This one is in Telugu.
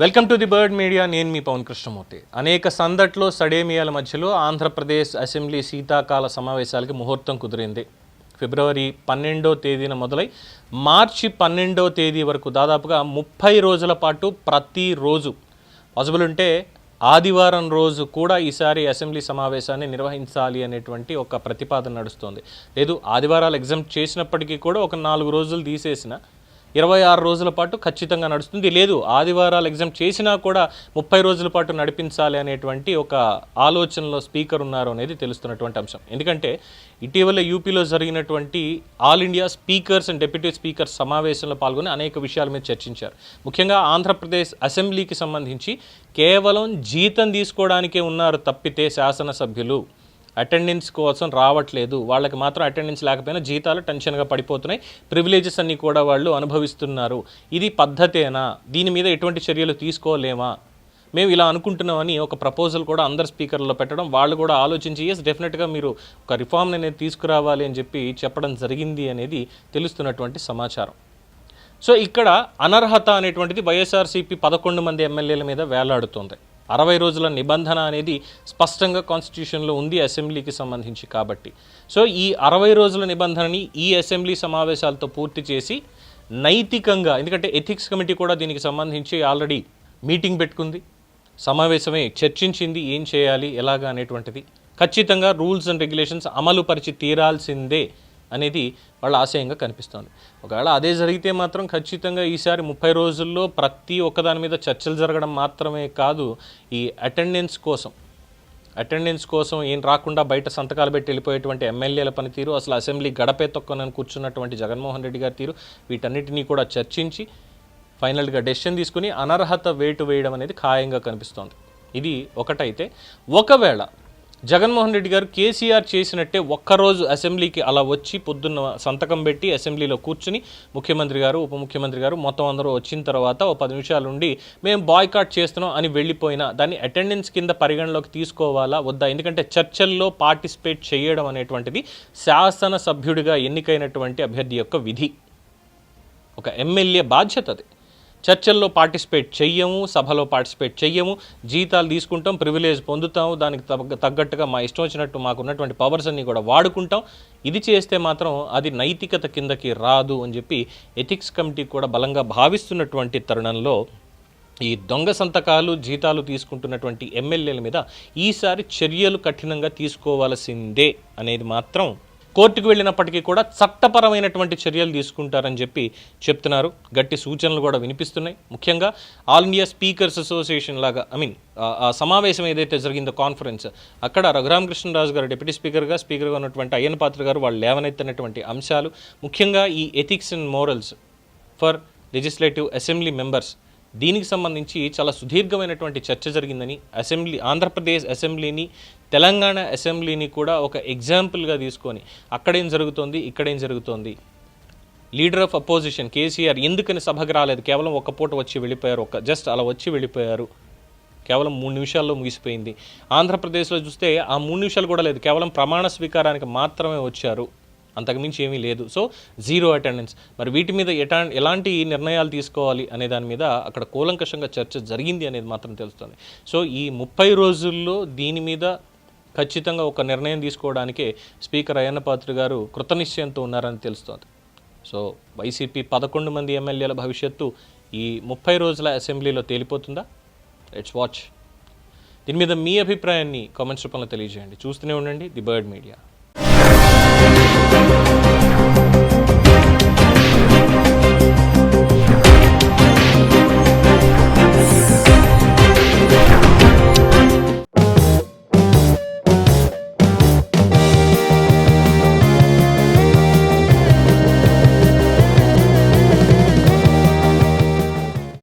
Welcome to the bird media నేను మీ పవన్ కృష్ణమూర్తి. అనేక సందట్లో సడేమియాల మధ్యలో ఆంధ్రప్రదేశ్ అసెంబ్లీ శీతాకాల సమావేశాలకి ముహూర్తం కుదిరింది. ఫిబ్రవరి పన్నెండో తేదీన మొదలై మార్చి పన్నెండో తేదీ వరకు దాదాపుగా ముప్పై రోజుల పాటు ప్రతిరోజు పాసిబుల్ ఉంటే ఆదివారం రోజు కూడా ఈసారి అసెంబ్లీ సమావేశాన్ని నిర్వహించాలి అనేటువంటి ఒక ప్రతిపాదన నడుస్తోంది. లేదు ఆదివారాలు ఎగ్జామ్ చేసినప్పటికీ కూడా ఒక నాలుగు రోజులు తీసేసిన ఇరవై ఆరు రోజుల పాటు ఖచ్చితంగా నడుస్తుంది. లేదు ఆదివారాలు ఎగ్జామ్ చేసినా కూడా ముప్పై రోజుల పాటు నడిపించాలి అనేటువంటి ఒక ఆలోచనలో స్పీకర్ ఉన్నారు అనేది తెలుస్తున్నటువంటి అంశం. ఎందుకంటే ఇటీవల యూపీలో జరిగినటువంటి all India speakers and deputy speakers సమావేశంలో పాల్గొని అనేక విషయాల మీద చర్చించారు. ముఖ్యంగా ఆంధ్రప్రదేశ్ అసెంబ్లీకి సంబంధించి కేవలం జీతం తీసుకోవడానికే ఉన్నారు తప్పితే శాసనసభ్యులు. అటెండెన్స్ కోసం రావట్లేదు. వాళ్ళకి మాత్రం అటెండెన్స్ లేకపోయినా జీతాలు టెన్షన్గా పడిపోతున్నాయి. ప్రివిలేజెస్ అన్నీ కూడా వాళ్ళు అనుభవిస్తున్నారు. ఇది పద్ధతేనా? దీని మీద ఎటువంటి చర్యలు తీసుకోలేమా? మేము ఇలా అనుకుంటున్నామని ఒక ప్రపోజల్ కూడా అందరు స్పీకర్లో పెట్టడం వాళ్ళు కూడా ఆలోచించి ఎస్ డెఫినెట్గా మీరు ఒక రిఫార్మ్ అనేది తీసుకురావాలి అని చెప్పి చెప్పడం జరిగింది అనేది తెలుస్తున్నటువంటి సమాచారం. సో ఇక్కడ అనర్హత అనేటువంటిది వైఎస్ఆర్సీపీ పదకొండు మంది ఎమ్మెల్యేల మీద వేలాడుతుంది. అరవై రోజుల నిబంధన అనేది స్పష్టంగా కాన్స్టిట్యూషన్లో ఉంది అసెంబ్లీకి సంబంధించి కాబట్టి. సో ఈ అరవై రోజుల నిబంధనని ఈ అసెంబ్లీ సమావేశాలతో పూర్తి చేసి నైతికంగా ఎందుకంటే ఎథిక్స్ కమిటీ కూడా దీనికి సంబంధించి ఆల్రెడీ మీటింగ్ పెట్టుకుంది. సమావేశమై చర్చించింది ఏం చేయాలి ఎలాగా అనేటువంటిది. ఖచ్చితంగా రూల్స్ అండ్ రెగ్యులేషన్స్ అమలు పరిచి తీరాల్సిందే. అనేది వాళ్ళ ఆశయంగా కనిపిస్తోంది. ఒకవేళ అదే జరిగితే మాత్రం ఖచ్చితంగా ఈసారి ముప్పై రోజుల్లో ప్రతి ఒక్కదాని మీద చర్చలు జరగడం మాత్రమే కాదు ఈ అటెండెన్స్ కోసం అటెండెన్స్ కోసం ఏం రాకుండా బయట సంతకాలు పెట్టి వెళ్ళిపోయేటువంటి ఎమ్మెల్యేల పనితీరు అసలు అసెంబ్లీ గడపే తొక్కనని కూర్చున్నటువంటి జగన్మోహన్ రెడ్డి గారి తీరు వీటన్నిటినీ కూడా చర్చించి ఫైనల్గా డెసిషన్ తీసుకుని అనర్హత వేటు వేయడం అనేది ఖాయంగా కనిపిస్తోంది. ఇది ఒకటైతే. ఒకవేళ జగన్మోహన్ రెడ్డి గారు కేసీఆర్ చేసినట్టే ఒక్కరోజు అసెంబ్లీకి అలా వచ్చి పొద్దున్న సంతకం పెట్టి అసెంబ్లీలో కూర్చుని ముఖ్యమంత్రి గారు ఉప ముఖ్యమంత్రి గారు మొత్తం అందరూ వచ్చిన తర్వాత ఒక పది నిమిషాలు ఉండి మేము బాయ్కాట్ చేస్తున్నాం అని వెళ్ళిపోయినా దాన్ని అటెండెన్స్ కింద పరిగణలోకి తీసుకోవాలా వద్దా? ఎందుకంటే చర్చల్లో పార్టిసిపేట్ చేయడం అనేటువంటిది శాసనసభ్యుడిగా ఎన్నికైనటువంటి అభ్యర్థి యొక్క విధి. ఒక ఎమ్మెల్యే బాధ్యత అది. చర్చల్లో పార్టిసిపేట్ చెయ్యము సభలో పార్టిసిపేట్ చెయ్యము జీతాలు తీసుకుంటాం ప్రివిలేజ్ పొందుతాము దానికి తగ్గట్టుగా మా ఇష్టం వచ్చినట్టు మాకు ఉన్నటువంటి పవర్స్ అన్ని కూడా వాడుకుంటాం. ఇది చేస్తే మాత్రం అది నైతికత కిందకి రాదు అని చెప్పి ఎథిక్స్ కమిటీ కూడా బలంగా భావిస్తున్నటువంటి తరుణంలో ఈ దొంగ సంతకాలు జీతాలు తీసుకుంటున్నటువంటి ఎమ్మెల్యేల మీద ఈసారి చర్యలు కఠినంగా తీసుకోవాల్సిందే అనేది మాత్రం కోర్టుకు వెళ్ళినప్పటికీ కూడా చట్టపరమైనటువంటి చర్యలు తీసుకుంటారని చెప్పి చెప్తున్నారు. గట్టి సూచనలు కూడా వినిపిస్తున్నాయి. ముఖ్యంగా ఆల్ ఇండియా స్పీకర్స్ అసోసియేషన్ లాగా ఐ మీన్ ఆ సమావేశం ఏదైతే జరిగిందో కాన్ఫరెన్స్ అక్కడ రఘురామకృష్ణరాజు గారు డిప్యూటీ స్పీకర్గా స్పీకర్గా ఉన్నటువంటి అయ్యన్ పాత్ర గారు వాళ్ళు లేవనెత్తినటువంటి అంశాలు. ముఖ్యంగా ఈ ethics and morals for legislative assembly members దీనికి సంబంధించి చాలా సుదీర్ఘమైనటువంటి చర్చ జరిగిందని అసెంబ్లీ ఆంధ్రప్రదేశ్ అసెంబ్లీని తెలంగాణ అసెంబ్లీని కూడా ఒక ఎగ్జాంపుల్గా తీసుకొని అక్కడేం జరుగుతోంది ఇక్కడేం జరుగుతోంది. లీడర్ ఆఫ్ అపోజిషన్ కేసీఆర్ ఎందుకని సభకు రాలేదు? కేవలం ఒక పూట వచ్చి వెళ్ళిపోయారు ఒక జస్ట్ అలా వచ్చి వెళ్ళిపోయారు. కేవలం మూడు నిమిషాల్లో ముగిసిపోయింది. ఆంధ్రప్రదేశ్లో చూస్తే ఆ మూడు నిమిషాలు కూడా లేదు కేవలం ప్రమాణ స్వీకారానికి మాత్రమే వచ్చారు. అంతకుమించి ఏమీ లేదు. So zero attendance. మరి వీటి మీద ఎటా ఎలాంటి నిర్ణయాలు తీసుకోవాలి అనే దాని మీద అక్కడ కూలంకషంగా చర్చ జరిగింది అనేది మాత్రం తెలుస్తుంది. సో ఈ ముప్పై రోజుల్లో దీని మీద ఖచ్చితంగా ఒక నిర్ణయం తీసుకోవడానికే స్పీకర్ అయ్యన్న పాత్రి గారు కృతనిశ్చయంతో ఉన్నారని తెలుస్తోంది. సో వైసీపీ పదకొండు మంది ఎమ్మెల్యేల భవిష్యత్తు ఈ ముప్పై రోజుల అసెంబ్లీలో తేలిపోతుందా? లెట్స్ వాచ్ దీని మీద మీ అభిప్రాయాన్ని కామెంట్స్ రూపంలో తెలియజేయండి. చూస్తూనే ఉండండి ది బర్డ్ మీడియా.